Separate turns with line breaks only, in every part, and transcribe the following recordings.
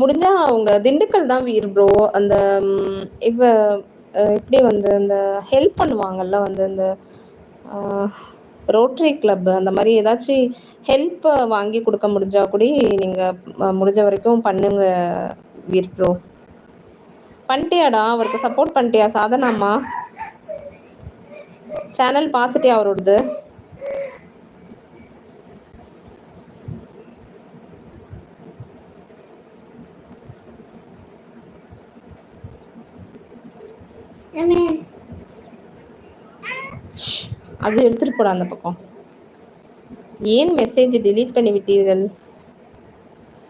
முடிஞ்சா அவங்க திண்டுக்கல் தான் வீர் ப்ரோ அந்த இவ எப்படி வந்து இந்த ஹெல்ப் பண்ணுவாங்கல்ல வந்து இந்த ரோட்ரி கிளப் அந்த மாதிரி ஏதாச்சும் ஹெல்ப் வாங்கி கொடுக்க முடிஞ்சா கூட நீங்க முடிஞ்ச வரைக்கும் பண்ணுங்க வீர் ப்ரோ பண்ணிட்டியாடா அவருக்கு சப்போர்ட் பண்ணிட்டியா சாதனாமா சேனல் பார்த்துட்டியா அவரோடது? அது எடுத்துட்டு போடா அந்த பக்கம். ஏன் மெசேஜ் டெலீட் பண்ணி விட்டீர்கள்?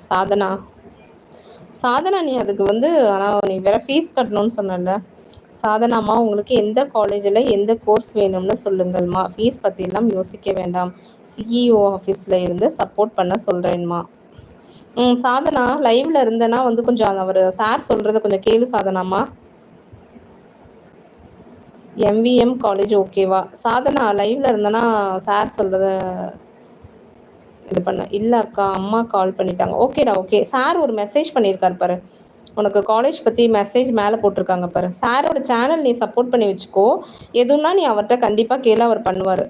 சாதனா. சாதனா நீ அதுக்கு வந்து ஆனால் நீ வேற ஃபீஸ் கட்டணும்னு சொன்னல சாதனாமா உங்களுக்கு எந்த காலேஜில் எந்த கோர்ஸ் வேணும்னு சொல்லுங்கள்மா ஃபீஸ் பற்றிலாம் யோசிக்க வேண்டாம். சிஇஓ ஆஃபீஸில் இருந்து சப்போர்ட் பண்ண சொல்கிறேன்மா ம். சாதனா லைவ்ல இருந்தேன்னா வந்து கொஞ்சம் அவர் சார் சொல்கிறத கொஞ்சம் கேளு சாதனாமா எம்விஎம் காலேஜ் ஓகேவா சாதனா லைவ்ல இருந்தனா சார் சொல்றத இது பண்ண. இல்ல அக்கா அம்மா கால் பண்ணிட்டாங்க. ஓகேடா ஓகே சார் ஒரு மெசேஜ் பண்ணியிருக்காரு பாரு. உனக்கு காலேஜ் பத்தி மெசேஜ் மேல போட்டிருக்காங்க பாரு. சாரோட சேனல் நீ சப்போர்ட் பண்ணி வச்சுக்கோ. எதுனா நீ அவர்கிட்ட கண்டிப்பா கேள அவர் பண்ணுவாரு.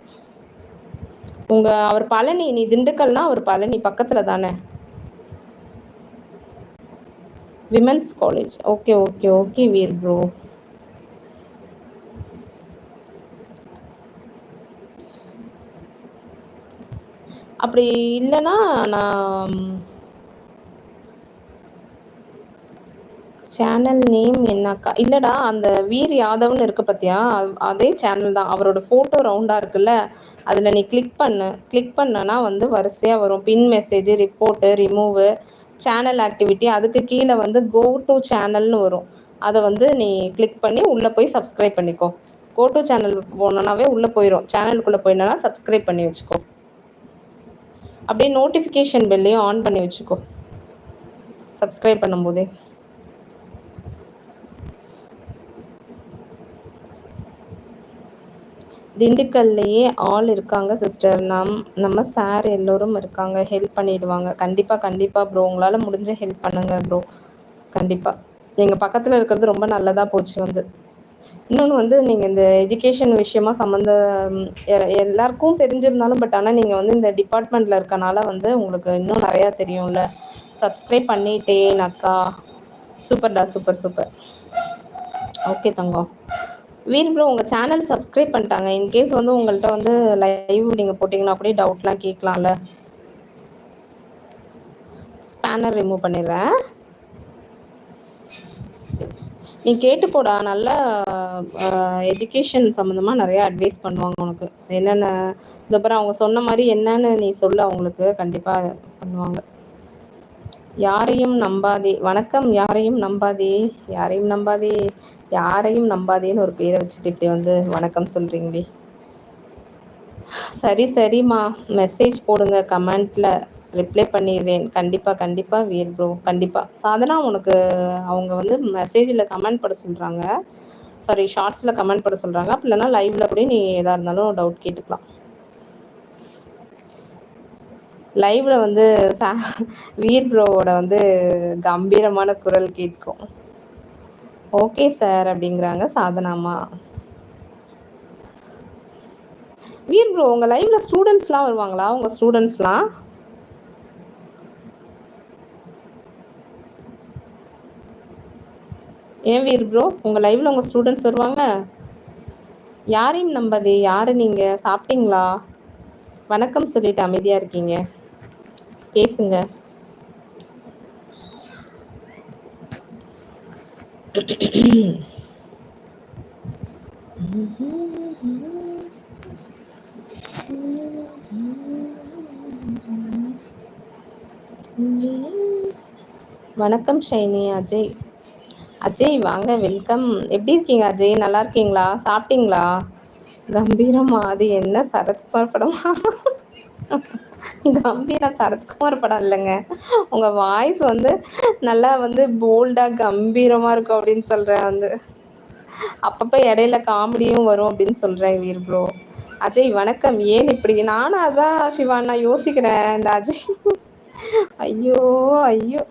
உங்க அவர் பழனி நீ திண்டுக்கல்னா அவர் பழனி பக்கத்துல தானே? Women's college okay okay okay Veer bro அப்படி இல்லைன்னா நான் சேனல் நேம் என்னக்கா? இல்லைடா அந்த வீர் யாதவ்னு இருக்கு பார்த்தியா அதே சேனல் தான். அவரோட ஃபோட்டோ ரவுண்டாக இருக்குல்ல அதில் நீ கிளிக் பண்ணு. கிளிக் பண்ணனா வந்து வரிசையாக வரும். Pin message report remove channel activity அதுக்கு கீழே வந்து கோ டு சேனல்னு வரும். அதை வந்து நீ கிளிக் பண்ணி உள்ளே போய் சப்ஸ்கிரைப் பண்ணிக்கோ. கோ டு சேனல் போனோன்னாவே உள்ளே போயிடும் சேனலுக்குள்ளே போயிடனா சப்ஸ்கிரைப் பண்ணி வச்சுக்கோ. அப்படியே நோட்டிஃபிகேஷன் பெல்லையும் ஆன் பண்ணி வச்சுக்கோ. சப்ஸ்கிரைப் பண்ணும்போதே. திண்டுக்கல்லையே ஆள் இருக்காங்க சிஸ்டர் நம் நம்ம சார் எல்லோரும் இருக்காங்க. ஹெல்ப் பண்ணிடுவாங்க. கண்டிப்பாக கண்டிப்பாக ப்ரோ உங்களால் முடிஞ்ச ஹெல்ப் பண்ணுங்க ப்ரோ கண்டிப்பாக எங்கள் பக்கத்தில் இருக்கிறது ரொம்ப நல்லதாக போச்சு வந்து. இன்னொன்று வந்து நீங்கள் இந்த எஜுகேஷன் விஷயமா சம்மந்த எல்லாருக்கும் தெரிஞ்சிருந்தாலும் பட் ஆனால் நீங்கள் வந்து இந்த டிபார்ட்மெண்ட்டில் இருக்கனால வந்து உங்களுக்கு இன்னும் நிறையா தெரியும்ல. சப்ஸ்கிரைப் பண்ணிட்டேன் அக்கா சூப்பர்டா சூப்பர் சூப்பர் ஓகே தங்கம். வீர் ப்ரோ உங்கள் சேனல் சப்ஸ்கிரைப் பண்ணிட்டாங்க. இன்கேஸ் வந்து உங்கள்கிட்ட வந்து லைவ் நீங்கள் போட்டிங்கன்னா கூட டவுட்லாம் கேட்கலாம்ல. ஸ்பேனர் ரிமூவ் பண்ணிடுறேன். நீ கேட்டு போடா நல்லா எஜுகேஷன் சம்மந்தமாக நிறையா அட்வைஸ் பண்ணுவாங்க உனக்கு. என்னென்ன இதுக்கப்புறம் அவங்க சொன்ன மாதிரி என்னன்னு நீ சொல்ல அவங்களுக்கு கண்டிப்பாக பண்ணுவாங்க. யாரையும் நம்பாதே வணக்கம் யாரையும் நம்பாதே யாரையும் நம்பாதே யாரையும் நம்பாதேன்னு ஒரு பேரை வச்சுட்டு இப்படி வந்து வணக்கம் சொல்கிறீங்களே சரி சரிம்மா மெசேஜ் போடுங்க கமெண்ட்ல ரிப்ளை பண்ணிடுறேன். கண்டிப்பாக கண்டிப்பாக வீர் ப்ரோ கண்டிப்பாக சாதனா உனக்கு அவங்க வந்து மெசேஜில் கமெண்ட் பட சொல்கிறாங்க சாரி ஷார்ட்ஸில் கமெண்ட் பட சொல்கிறாங்க அப்படி இல்லைனா லைவ்ல கூட நீ எதாக இருந்தாலும் டவுட் கேட்டுக்கலாம். லைவ்ல வந்து சா வீர் ப்ரோவோட வந்து கம்பீரமான குரல் கேட்கும். ஓகே சார் அப்படிங்கிறாங்க சாதனாமா வீர் ப்ரோ உங்கள் லைவ்ல ஸ்டூடெண்ட்ஸ்லாம் வருவாங்களா? உங்கள் ஸ்டூடெண்ட்ஸ்லாம் ஏன் வீர் ப்ரோ உங்கள் லைவில் உங்கள் ஸ்டூடெண்ட்ஸ் வருவாங்க. யாரையும் நம்பாதே. யாரு நீங்கள் சாப்பிட்டீங்களா? வணக்கம் சொல்லிட்டு அமைதியாக இருக்கீங்க. பேசுங்க. வணக்கம் ஷைனி அஜய். அஜய் வாங்க வெல்கம். எப்படி இருக்கீங்க அஜய்? நல்லா இருக்கீங்களா? சாப்பிட்டீங்களா? கம்பீரமா. அது என்ன சரத்குமார் படமா? கம்பீரம் சரத்குமார் படம் இல்லைங்க. உங்கள் வாய்ஸ் வந்து நல்லா வந்து போல்டாக கம்பீரமாக இருக்கும் அப்படின்னு சொல்கிறேன் வந்து. அப்பப்போ இடையில காமெடியும் வரும் அப்படின்னு சொல்கிறேன் வீர் ப்ரோ அஜய் வணக்கம். ஏன் இப்படி? நானும் அதான் சிவா நான் யோசிக்கிறேன். இந்த அஜய். ஐயோ ஐயோ.